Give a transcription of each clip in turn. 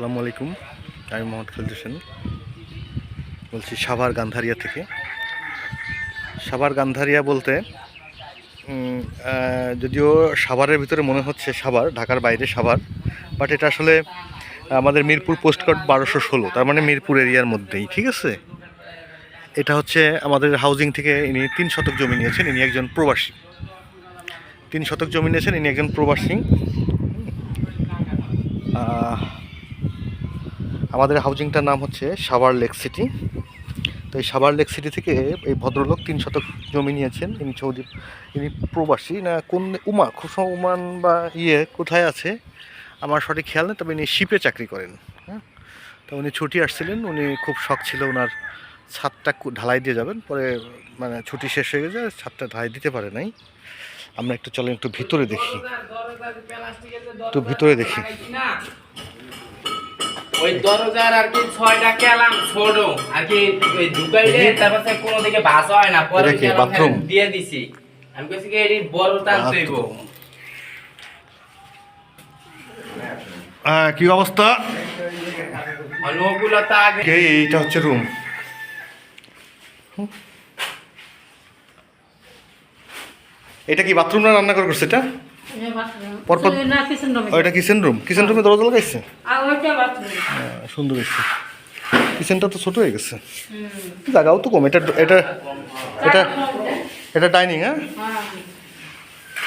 আসসালামু আলাইকুম। আমি মোহাম্মদ খালিদ হোসেন। বলছি সাভার গান্ধারিয়া থেকে। সাভার গান্ধারিয়া বলতে যদিও সাভারের ভিতরে মনে হচ্ছে সাভার, ঢাকার বাইরে সাভার বাট এটা আসলে আমাদের মিরপুর পোস্ট কার্ড বারোশো ষোলো, তার মানে মিরপুর এরিয়ার মধ্যেই, ঠিক আছে? এটা হচ্ছে আমাদের হাউজিং থেকে ইনি তিন শতক জমি নিয়েছেন, ইনি একজন প্রবাসী। তিন শতক জমি নিয়েছেন, ইনি একজন প্রবাসী। আমাদের হাউজিংটার নাম হচ্ছে সাভার লেক সিটি। তো এই সাভার লেক সিটি থেকে এই ভদ্রলোক তিন শতক জমি নিয়েছেন। ইনি সৌদি ইনি প্রবাসী। না, কোন উমা? খুব উমান বা ইয়ে কোথায় আছে? আমার সঠিক খেয়াল নেই, তবে ইনি শিপে চাকরি করেন। হ্যাঁ? তো উনি ছুটি আসছিলেন। উনি খুব শখ ছিল ওনার ছাদটা ঢালাই দিয়ে যাবেন। পরে মানে ছুটি শেষ হয়ে গেছে, ছাদটা ঢালাই দিতে পারে নাই। আমরা একটু চলেন, একটু ভিতরে দেখি। একটু ভিতরে দেখি। ওই দরজার আর কি ছয়টা কেলাম ছোট। আর কি ওই ঢুকাইলে তারপর সে কোনো দিকে ভাষা হয় না। পরে? খালি দিয়ে দিছি। আমি কইছি কি বড় দেব কি অবস্থা? অনুকূলতা আগে এইটা হচ্ছে রুম। এটা কি বাথরুম না রান্না করে করছে এটা? পরপর- না কিচেন রুমে কিচেন রুম দরজা লাগাইছে? আর হ্যাঁ, সুন্দর হয়েছে। কিচেনটা তো ছোট হয়ে গেছে। জায়গাও তো কম। এটা এটা এটা এটা ডাইনিং হ্যাঁ? হ্যাঁ।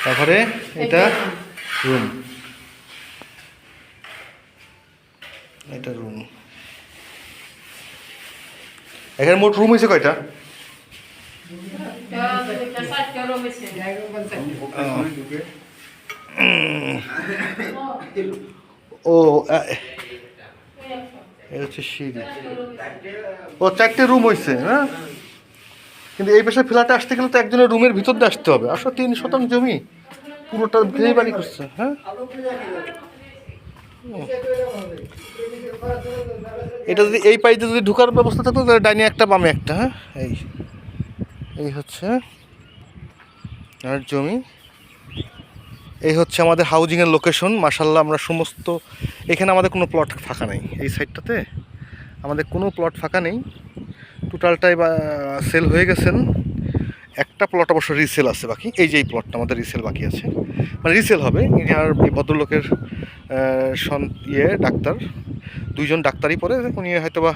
তারপরে এটা রুম এটা রুম এখানে মোট রুম হয়েছে কয়টা? ও হচ্ছে সিঁড়ি। ও, চারটে রুম হয়েছে হ্যাঁ? কিন্তু এই পেশায় ফ্ল্যাটে আসতে গেলে তো একজনের রুমের ভিতর দিয়ে আসতে হবে। আসলে তিন শতাংশ জমি পুরোটা ভেঙে বাড়ি করছে হ্যাঁ? এটা যদি এই পাইতে যদি ঢুকার ব্যবস্থা থাকতো, তাহলে ডাইনে একটা বামে একটা হ্যাঁ? এই এই হচ্ছে আর জমি। এই হচ্ছে আমাদের হাউজিংয়ের লোকেশন মাসাল্লাহ আমরা সমস্ত এখানে আমাদের কোনো প্লট ফাঁকা নেই। এই সাইডটাতে আমাদের কোনো প্লট ফাঁকা নেই। টোটালটাই বা সেল হয়ে গেছেন। একটা প্লট অবশ্য রিসেল আছে বাকি। এই যে এই প্লটটা আমাদের রিসেল বাকি আছে। মানে রিসেল হবে। আর ভদ্রলোকের সন- ইয়ে ডাক্তার। দুইজন ডাক্তারই পরে উনি হয়তো বা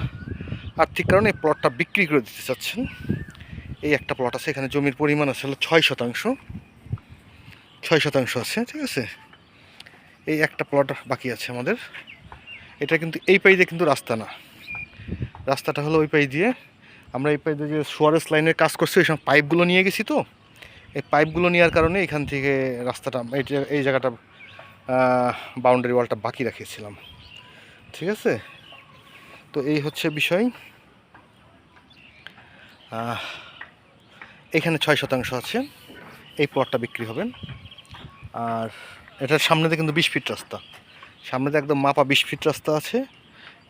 আর্থিক কারণে এই প্লটটা বিক্রি করে দিতে চাচ্ছেন। এই একটা প্লট আছে, এখানে জমির পরিমাণ আছে ছয় শতাংশ। ছয় শতাংশ আছে, ঠিক আছে? এই একটা প্লট বাকি আছে আমাদের। এটা কিন্তু এই পাই দিয়ে কিন্তু রাস্তা না। রাস্তাটা হলো ওই পাই দিয়ে। আমরা এই পাই দিয়ে যে সোয়ারেস লাইনের কাজ করছি, ওই সময় পাইপগুলো নিয়ে গেছি তো। এই পাইপগুলো নেওয়ার কারণে এখান থেকে রাস্তাটা, এই এই জায়গাটা বাউন্ডারি ওয়ালটা বাকি রাখিয়েছিলাম ঠিক আছে? তো এই হচ্ছে বিষয়। এখানে ছয় শতাংশ আছে। এই প্লটটা বিক্রি হবেন। আর এটার সামনেতে কিন্তু বিশ ফিট রাস্তা। সামনেতে একদম মাপা বিশ ফিট রাস্তা আছে।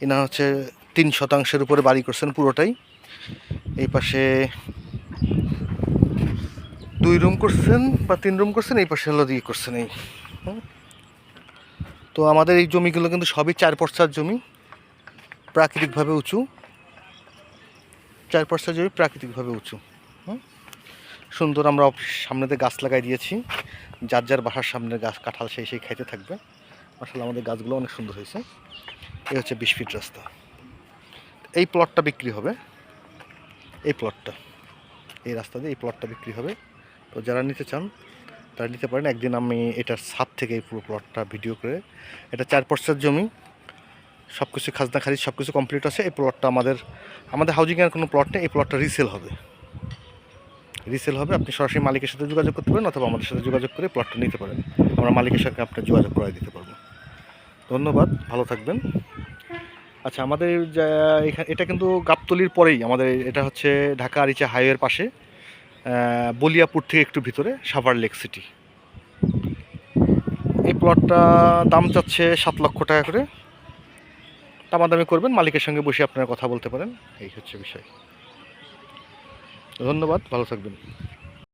এনা হচ্ছে তিন শতাংশের উপরে বাড়ি করছেন পুরোটাই। এই পাশে দুই রুম করছেন বা তিন রুম করছেন, এই পাশে হলো দিয়ে করছেন এই। তো আমাদের এই জমিগুলো কিন্তু সবই চার পর্সার জমি, প্রাকৃতিকভাবে উঁচু। চার পর্সার জমি প্রাকৃতিকভাবে উঁচু। সুন্দর আমরা সামনেতে গাছ লাগাই দিয়েছি। যার যার বাসার সামনে গাছ কাঁঠাল সেই সেই খাইতে থাকবে। আসলে আমাদের গাছগুলো অনেক সুন্দর হয়েছে। এই হচ্ছে বিশ ফিট রাস্তা। এই প্লটটা বিক্রি হবে। এই প্লটটা এই রাস্তা দিয়ে এই প্লটটা বিক্রি হবে। তো যারা নিতে চান, তারা নিতে পারেন। একদিন আমি এটার ছাদ থেকে এই পুরো প্লটটা ভিডিও করে এটা চার পর্সার জমি সব কিছু খাজনা খারিজ সব কিছু কমপ্লিট আছে। এই প্লটটা আমাদের আমাদের হাউজিংয়ের কোনো প্লট নেই। এই প্লটটা রিসেল হবে। রিসেল হবে, আপনি সরাসরি মালিকের সাথে যোগাযোগ করতে পারেন অথবা আমাদের সাথে যোগাযোগ করে প্লটটা নিতে পারেন। আমরা মালিকের সাথে আপনার যোগাযোগ করে দিতে পারব। ধন্যবাদ, ভালো থাকবেন। আচ্ছা আমাদের এটা কিন্তু গাবতলির পরেই, আমাদের এটা হচ্ছে ঢাকা আরিচা হাইওয়ের পাশে বলিয়াপুর থেকে একটু ভিতরে, সাভার লেক সিটি। এই প্লটটা দাম চাচ্ছে সাত লক্ষ টাকা করে। দামাদামি করবেন, মালিকের সঙ্গে বসে আপনারা কথা বলতে পারেন, এই হচ্ছে বিষয়। ধন্যবাদ ভালো থাকবেন।